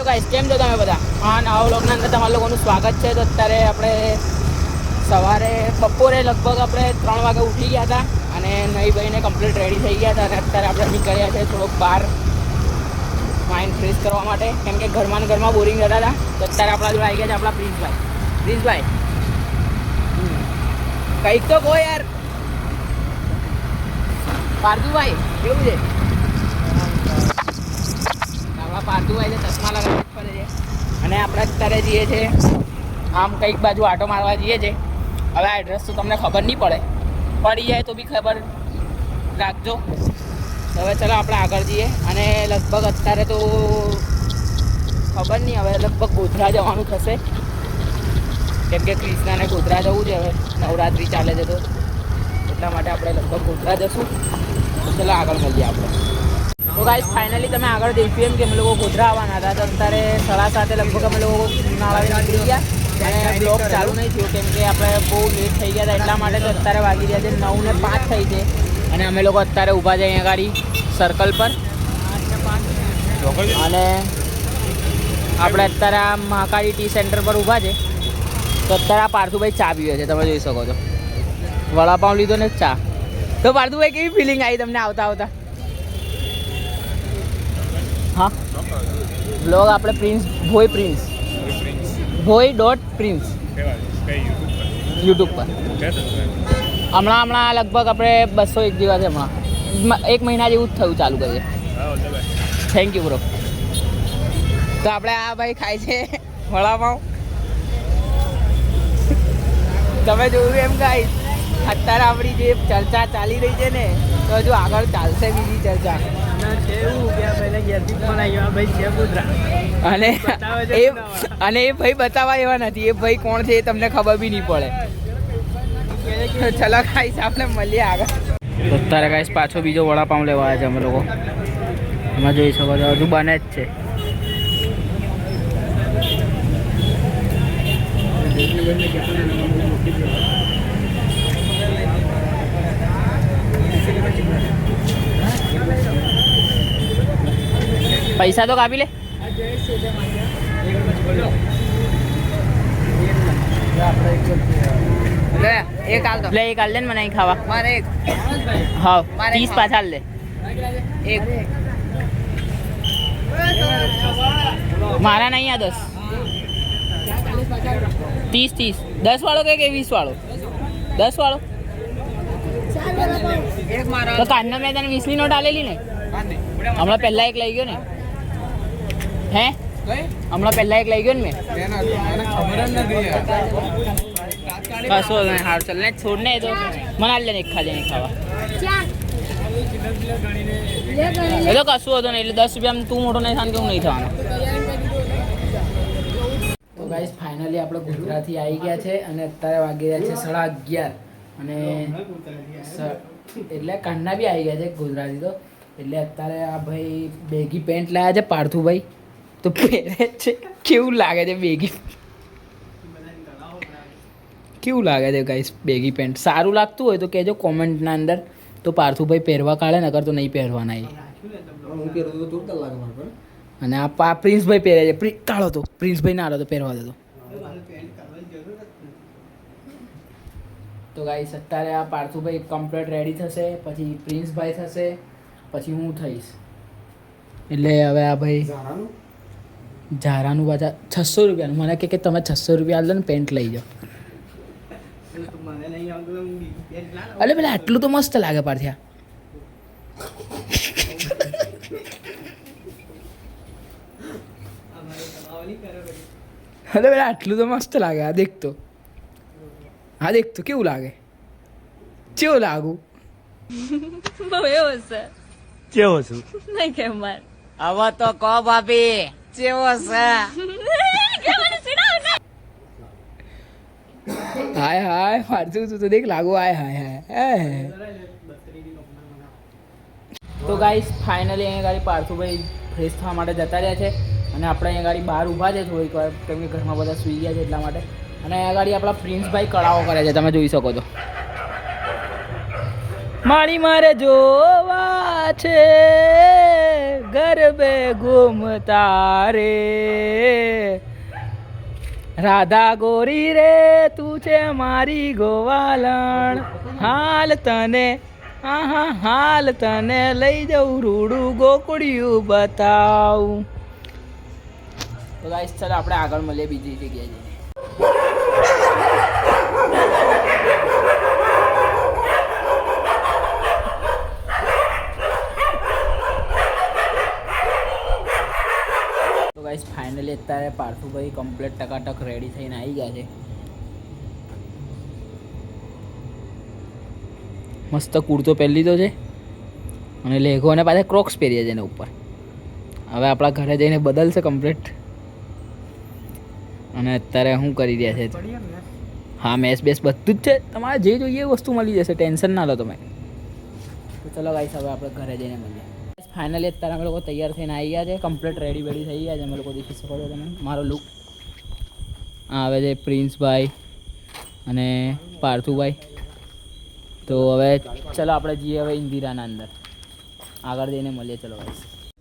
Hello guys કેમ છો તમે બધા? હા નવા વ્લોગના અંદર તમારા લોકોનું સ્વાગત છે. તો અત્યારે આપણે સવારે, બપોરે લગભગ આપણે ત્રણ વાગે ઉઠી ગયા હતા અને નહીં ભાઈને કમ્પ્લીટ રેડી થઈ ગયા હતા અને અત્યારે આપણે નીકળ્યા છે થોડોક બહાર માઇન્ડ ફ્રેશ કરવા માટે. કેમ કે ઘરમાં ઘરમાં બોરિંગ રહેતા હતા. તો અત્યારે આપણા જોડે આવી ગયા છે આપણા પ્રિન્સભાઈ. પ્રિન્સભાઈ. કંઈક તો કહો યાર. પાર્થુભાઈ, કેવું છે? આપણા હોય છે ચશ્મા લગાવી પડે છે. અને આપણે અત્યારે જઈએ છે આમ કંઈક બાજુ આટો મારવા જઈએ છે હવે આ એડ્રેસ તો તમને ખબર નહીં પડે. પડી જાય તો બી ખબર. રાખજો. હવે ચલો આપણે આગળ જઈએ. અને લગભગ અત્યારે તો ખબર નહીં, હવે લગભગ ગોધરા જવાનું થશે. કેમ કે ક્રિષ્નાને ગોધરા જવું છે હવે. નવરાત્રિ ચાલે છે તો. એટલા માટે આપણે લગભગ ગોધરા જશું. ચલો આગળ મળીએ આપણે. તો ગાઈસ ફાઇનલી તમે આગળ દેખ્યું એમ કે અમે લોકો ગોધરા આવવાના હતા. તો અત્યારે સાડા સાતે લગભગ અમે લોકો નાળાવી નીકળી ગયા અને બ્લોગ ચાલુ નહીં થયું કેમ કે આપણે બહુ લેટ થઈ ગયા હતા. એટલા માટે તો અત્યારે વાગી રહ્યા છે નવ ને પાંચ થઈ છે. અને અમે લોકો અત્યારે ઊભા છે અહીંયા ગાડી સર્કલ પર. અને આપણે અત્યારે આ મહાકાળી ટી સેન્ટર પર ઊભા છે. તો અત્યારે આ પાર્થુભાઈ ચા પીવે છે. તમે જોઈ શકો છો. વડાપાઉં લીધો ને ચા. તો પાર્થુભાઈ, કેવી ફિલિંગ આવી તમને આવતા આવતા? હા. બ્લોગ આપણે પ્રિન્સ ભોય પ્રિન્સ ભોય ડોટ પ્રિન્સ યુટ્યુબ પર. હમણાં હમણાં લગભગ આપણે બસો એક દિવસ હમણાં. એક મહિના જેવું જ થયું ચાલુ કરીએ. થેન્ક યુ બ્રો તો આપણે આ ભાઈ ખાય છે વડાપાઉં તમે જોયું એમ ગાઈ અત્યારે આપણી જે ચર્ચા ચાલી રહી છે ને, તો હજુ આગળ ચાલશે બીજી ચર્ચા. અને એ અને એ ભાઈ બતાવવા એવા નથી એ ભાઈ કોણ છે એ તમને ખબર બી નહીં પડે. ચલો ગાઈસ આપણે મળીએ આગળ. અત્યારે ગાઈસ પાછો બીજો વડાપાઉં લેવા આવ્યા છે અમે લોકો. એમાં જોઈ શકો છો હજુ બને જ છે. પૈસા તો કાપી લે. એક હાલ લે એક આલ દે ને મને અહીં ખાવા. મારે એક. હા ત્રીસ પાછા લે એક. મારા નહીં આ દસ. ત્રીસ ત્રીસ. દસ વાળો કે વીસ વાળો? દસ વાળો? તો કાનના મેદાન વીસની નોટ આલેલી ને. હમણાં પહેલા એક લઈ ગયો ને. હે? હમણાં પહેલા એક લઈ ગયો ને મેં. કશો નહીં હાર ચાલ ને છોડ ને તો મને આલ દે ને એક ખાજે નહીં ખાવા. એ તો કશું હતો નહીં એટલે દસ રૂપિયા તું મોટો નહીં થાય કે હું નહીં થવાનો. તો ગાઈસ ફાઇનલી આપણે ગુજરાતથી આવી ગયા છે અને અત્યારે વાગી રહ્યા છે સાડા અગિયાર. અને એટલે કાંડા બી આવી ગયા છે ગુજરાતી તો. એટલે અત્યારે આ ભાઈ બેગી પેન્ટ લાવ્યા છે પાર્થુભાઈ. તો પહેરે છે. કેવું લાગે છે બેગી? કેવું લાગે છે ગાઈસ બેગી પેન્ટ સારું લાગતું હોય તો કહેજો કોમેન્ટના અંદર. તો પાર્થુભાઈ પહેરવા કાઢે, નકર તો નહીં પહેરવાના એ. અને આ પ્રિન્સભાઈ પહેરે છે. કાઢો તો. પ્રિન્સભાઈ ના તો પહેરવા દેતો તો. ગાઈસ અત્યારે આ પાર્થુભાઈ કમ્પ્લેટ રેડી થશે, પછી પ્રિન્સભાઈ થશે, પછી હું થઈશ. એટલે હવે આ ભાઈ ઝારાનું બજાર છસો રૂપિયાનું. મને કહે કે તમે છસો રૂપિયા આલો ને પેન્ટ લઈ જાઓ. અલે પેલા આટલું તો મસ્ત લાગે પાછા અરે પેલા આટલું તો મસ્ત લાગે આ દેખતો હા દેખતો કેવું લાગે? કેવું લાગુ? બહુ એવો છે કેવો છું? નહીં કેમ આવા તો કહો ભાભી. છે હાય હાય મારતું તું તો દેખ લાગુ હાય હાય હાય તો ગાઈસ ફાઇનલી અહીંયા ગાડી પાર્થુભાઈ ફ્રેશ થવા માટે જતા રહ્યા છે અને આપણે અહીંયા ગાડી બહાર ઊભા છે થોડીક વાર કેમ કે ઘરમાં બધા સૂઈ ગયા છે એટલા માટે. અને અહીંયા ગાડી આપણા પ્રિન્સભાઈ કળાઓ કરે છે તમે જોઈ શકો છો. મારી મારે જોવા છે. ગરબે ઘૂમતા રે. રાધા ગોરી રે, તું છે મારી ગોવાલણ. હાલ તને હા હા હાલ તને લઈ જઉં રૂડું ગોકુડિયું બતાવું. તો ગાઈસ ચાલો આપણે આગળ મળીએ બીજી જગ્યાએ જઈને તો ફાઇનલી અત્યારે પાર્થુભાઈ કમ્પ્લેટ ટકાટક રેડી થઈને આવી ગયા છે. મસ્ત કુર્તો પહેરી લીધો છે. અને લેઘો અને પાછા ક્રોક્સ પહેરીએ છે એના ઉપર. હવે આપણા ઘરે જઈને બદલશે કમ્પ્લીટ અને અત્યારે શું કરી રહ્યા છે? હા, મેસ બેસ બધું જ છે. તમારે જે જોઈએ વસ્તુ મળી જશે. ટેન્શન ના લો તમે. તો ચલો ગાઈસ હવે આપણે ઘરે જઈને મળીએ. ફાઇનલી અત્યારે અમે લોકો તૈયાર થઈને આવી ગયા છે. કમ્પ્લીટ રેડી બેડી થઈ ગયા છે. અમે લોકો દેખી શકો છો તમે. મારો લુક આવે છે પ્રિન્સભાઈ અને પાર્થુભાઈ. તો હવે ચલો આપણે જઈએ હવે ઇન્દિરાના અંદર. આગળ જઈને મળીએ. ચલો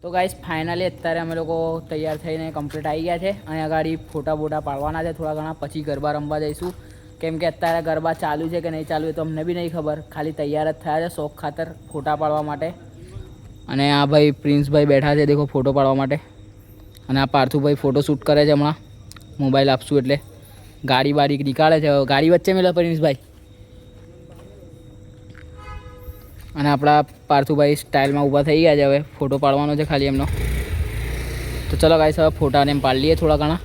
તો ગાઈસ ફાઇનલી અત્યારે અમે લોકો તૈયાર થઈને કમ્પ્લીટ આવી ગયા છે. અને આગળ ફોટા બોટા પાડવાના છે. થોડા ઘણા. પછી ગરબા રમવા જઈશું. કેમ કે અત્યારે ગરબા ચાલુ છે કે નહીં ચાલુ એ તો અમને બી નહીં ખબર. ખાલી તૈયાર જ થયા છે. શોખ ખાતર ફોટા પાડવા માટે. અને આ ભાઈ પ્રિન્સભાઈ બેઠા છે, દેખો ફોટો પાડવા માટે. અને આ પાર્થુભાઈ ફોટો શૂટ કરે છે હમણાં. મોબાઈલ આપશું એટલે. ગાડી બાડી નીકાળે છે. ગાડી વચ્ચે મેલો પ્રિન્સભાઈ અને આપણા પાર્થુભાઈ સ્ટાઇલમાં ઊભા થઈ ગયા છે હવે. ફોટો પાડવાનો છે ખાલી એમનો. તો ચલો ગાઈસ હવે ફોટાને એમ પાડી લઈએ થોડા ઘણા.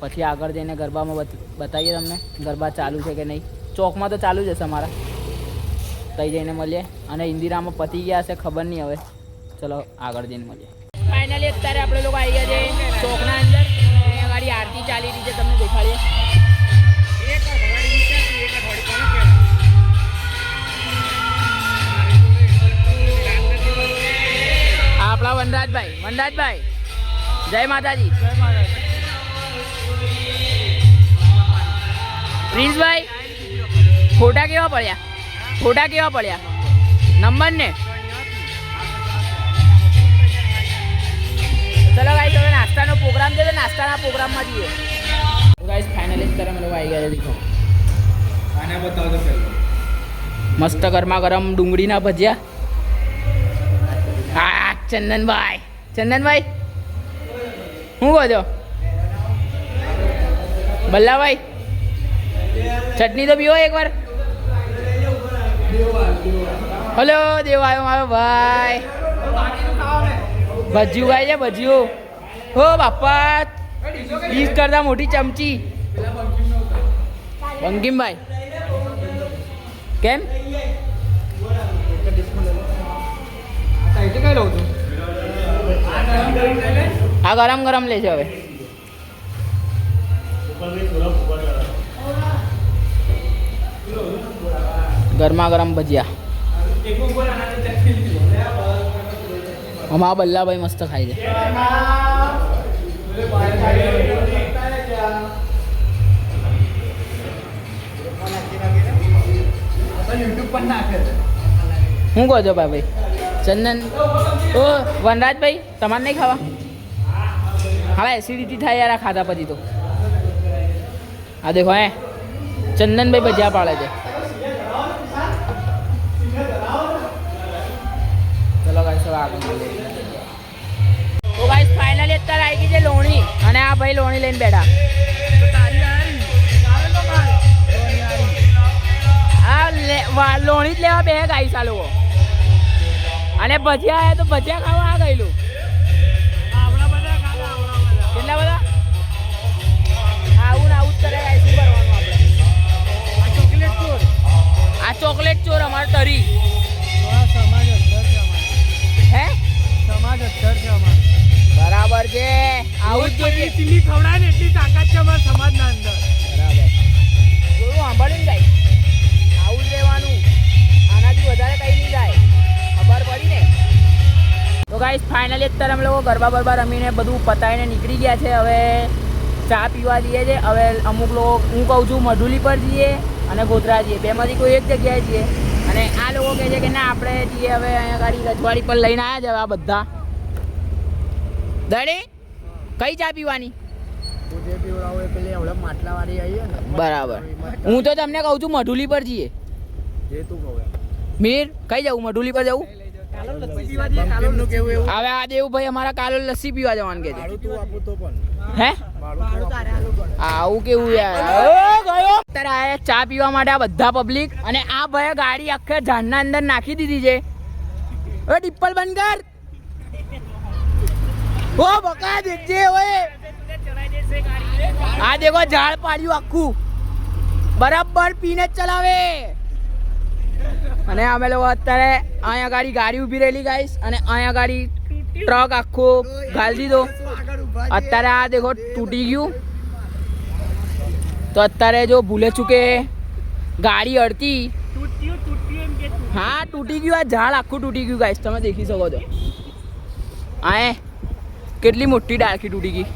પછી આગળ જઈને ગરબામાં બતાવીએ તમને ગરબા ચાલુ છે કે નહીં. ચોકમાં તો ચાલુ જ હશે અમારા. તઈ જઈને મળીએ. અને ઇન્દિરામાં પતી ગયા હશે, ખબર નહીં હવે. ચલો, આગળ જઈને મળીએ. ફાઇનલી અત્યારે આપણે લોકો આવી ગયા છે ચોકના અંદર. અહીંયા આરતી ચાલી રહી છે, તમને દેખાડીએ. આપણા વનરાજભાઈ. વનરાજભાઈ, જય માતાજી. પ્રિન્સભાઈ, ફોટા કેવા પડ્યા? ફોટા કેવા પડ્યા? નંબર ને ચલો ગાઈસ હવે નાસ્તાનો પ્રોગ્રામ છે તો નાસ્તાના પ્રોગ્રામમાં જઈએ. ગાઈસ ફાઇનલી અત્યારે મને આવી ગયા દેખો. આને બતાવજો પહેલો. મસ્ત ગરમા ગરમ ડુંગળીના ભજીયા. હા ચંદનભાઈ ચંદનભાઈ શું કહો છો બલ્લાભાઈ ચટણી તો પીવો એકવાર. હલો, દેવ આવ્યો, મારો ભાઈ. ભજીયું ખાય છે ભજીયું હો બાપા. ડીશ કરતા મોટી ચમચી. બંકિમભાઈ. કેમ? આ ગરમ ગરમ લે છે હવે. ગરમા ગરમ ભજીયા. અમારા બલ્લાભાઈ મસ્ત ખાય છે. શું કહો છો ભાઈ? ચંદન. ઓ, વનરાજભાઈ, તમારે નહીં ખાવા? હા એસિડિટી થાય યાર ખાધા પછી તો. આ દેખો, હે. ચંદનભાઈ ભજીયા પાડે છે. તો ગાઈસ ફાઇનલી અત્યારે આવી ગઈ છે લોણી. અને આ ભાઈ લોણી લઈને બેઠા. આ લોણી જ લેવા બે ગાઈસ આ લોકો. અને ભજીયા આવ્યા તો ભજીયા ખાવા આ ગયેલું. કેટલા બધા? આવું ને આવું જ કરે ગાઈસ શું કરવાનું આપણે? આ ચોકલેટ ચોર. અમારે તરી. હે? બરાબર છે. આવું જ જોઈએ. ચીલી ખવડાય ને એટલી તાકાત છે અમારા સમાજના અંદર. બરાબર. જોયું સાંભળ્યું ને ભાઈ? આવું જ રહેવાનું. આનાથી વધારે કંઈ નહીં થાય. ખબર પડી ને? તો ગાઈસ ફાઇનલી અત્યારે અમે લોકો ગરબા બરબા રમીને બધું પતાવીને નીકળી ગયા છે. હવે ચા પીવા જઈએ છે. હવે અમુક લોકો હું કહું છું મધુલી પર જઈએ અને ગોધરા જઈએ. બેમાંથી કોઈ એક જગ્યાએ જઈએ. અને આ લોકો કહે છે કે ના આપણે જઈએ હવે અહીંયા ગાડી રજવાડી પર લઈને આવ્યા છે આ બધા. દડી કઈ ચા પીવાની? બરાબર. હું તો તમને કહું છું મઢુલી પર જઈએ. મીર કઈ જવું મઢુલી પર જવું? હવે આ દેવભાઈ અમારા કાલો લસ્સી પીવા જવાનું કે છે. હે? આવું કેવું યાર? ગયો. અત્યારે આયા ચા પીવા માટે આ બધા પબ્લિક અને આ ભાઈ ગાડી આખે ઝાડના અંદર નાખી દીધી છે. ઓ ડિપ્પલ બંધ કર. ઓ બકા દેજે ઓય આ દેખો ઝાડ પાડ્યું આખું. બરાબર પીને ચલાવે. અને અમે લોકો અત્યારે અહીંયા ગાડી ગાડી ઊભી રહેલી ગાઈસ અને અહીંયા ગાડી ટ્રક આખો ગાળી દીધો. અત્યારે આ દેખો તૂટી ગયું. તો અત્યારે જો ભૂલે ચૂકે ગાડી અડતી હા, તૂટી ગયું. આ ઝાડ આખું તૂટી ગયું ગાઈસ તમે દેખી શકો છો. આ કેટલી મોટી ડાળખી તૂટી ગઈ.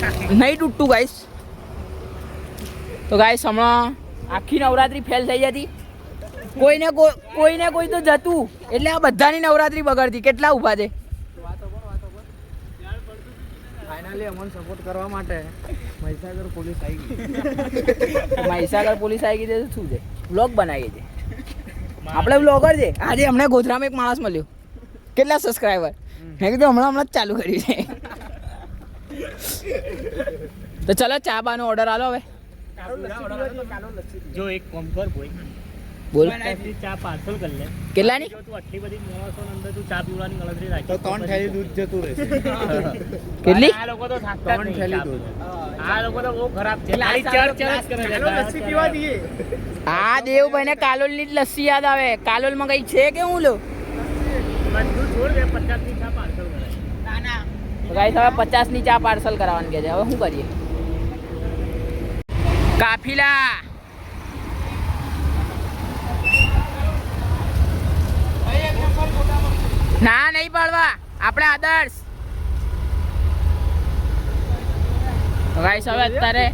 નહીં તૂટતું ગાઈસ તો ગાઈસ હમણાં આખી નવરાત્રી ફેલ થઈ જતી. કોઈને કોઈ કોઈને કોઈ તો જતું. એટલે આ બધાની નવરાત્રી બગડતી. કેટલા ઊભા છે? ફાઇનલી અમને સપોર્ટ કરવા માટે મહીસાગર પોલીસ આવી ગઈ. મહીસાગર પોલીસ આવી ગઈ છે તો શું છે? વ્લોગ બનાવી છે. આપણે વ્લોગર છે. આજે હમણાં ગોધરામાં એક માણસ મળ્યો. કેટલા સબસ્ક્રાઈબર મેં કીધું હમણાં હમણાં જ ચાલુ કર્યું છે. તો ચલો ચા બાનો ઓર્ડર આલો હવે. જો એક કોમ કર કોઈ. બોલ. ચા પાર્સલ કર લે. કેટલાની? તું આટલી બધી માણસો અંદર તું ચા પીવાની ગણતરી રાખી. તો ત્રણ થેલી દૂધ જતું રહેશે. કેટલી? આ લોકો તો થાકતા ત્રણ થેલી દૂધ. આ લોકો તો બહુ ખરાબ છે. આ ચર ચર કરે છે. લસ્સી પીવા દઈએ. આ દેવભાઈને કાલોલની જ લસ્સી યાદ આવે. કાલોલમાં કઈ છે કે હું લો? બધું છોડ દે પચાસની ચા ગાઈસ, હવે પચાસની ચા પાર્સલ કરાવવાની કે છે. હવે શું કરીએ? કાફીલા. ના, નહીં પાડવા. આપણે આદર્શ. ગાઈસ, હવે અત્યારે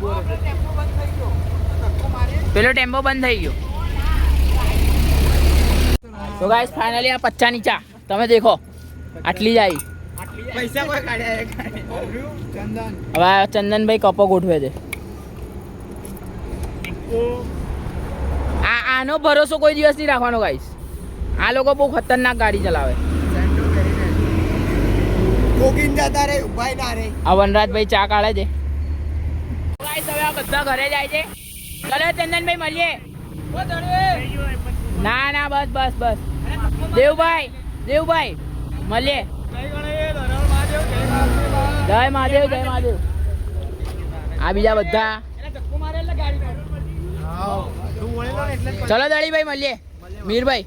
પેલો ટેમ્પો બંધ થઈ ગયો. તો ગાઈસ ફાઇનલી આ પચ્ચાની ચા. તમે દેખો, આટલી જ આવી. પૈસા કોઈ કાઢ્યા ચંદન હવે આ ચંદનભાઈ કપો ગોઠવે છે. આ આનો ભરોસો કોઈ દિવસ નહીં રાખવાનો ગાઈસ આ લોકો બહુ ખતરનાક ગાડી ચલાવે. આ વનરાજભાઈ ચા કાઢે છે. ગાઈસ હવે આ બધા ઘરે જાય છે. ચલો ચંદનભાઈ મળીએ. ના ના બસ બસ બસ. દેવભાઈ દેવભાઈ મળીએ. જય મહાદેવ જય મહાદેવ. આ બીજા બધા. ચલો દળીભાઈ, મળીએ. મીરભાઈ,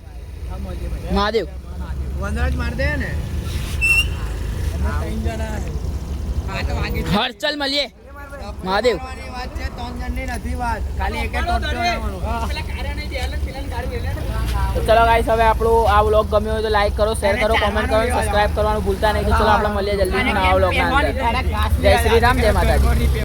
મહાદેવ. વનરાજ માર દે ને હર્ષલ, મળીએ. મહાદેવ. તો ચલો ગાઈસ હવે આપણું આ વ્લોગ ગમ્યો હોય તો લાઈક કરો શેર કરો કોમેન્ટ કરો સબસ્ક્રાઇબ કરવાનું ભૂલતા નહીં. તો ચલો આપણે મળીએ જલ્દી આ વ્લોગના અંદર. જય શ્રી રામ જય માતાજી.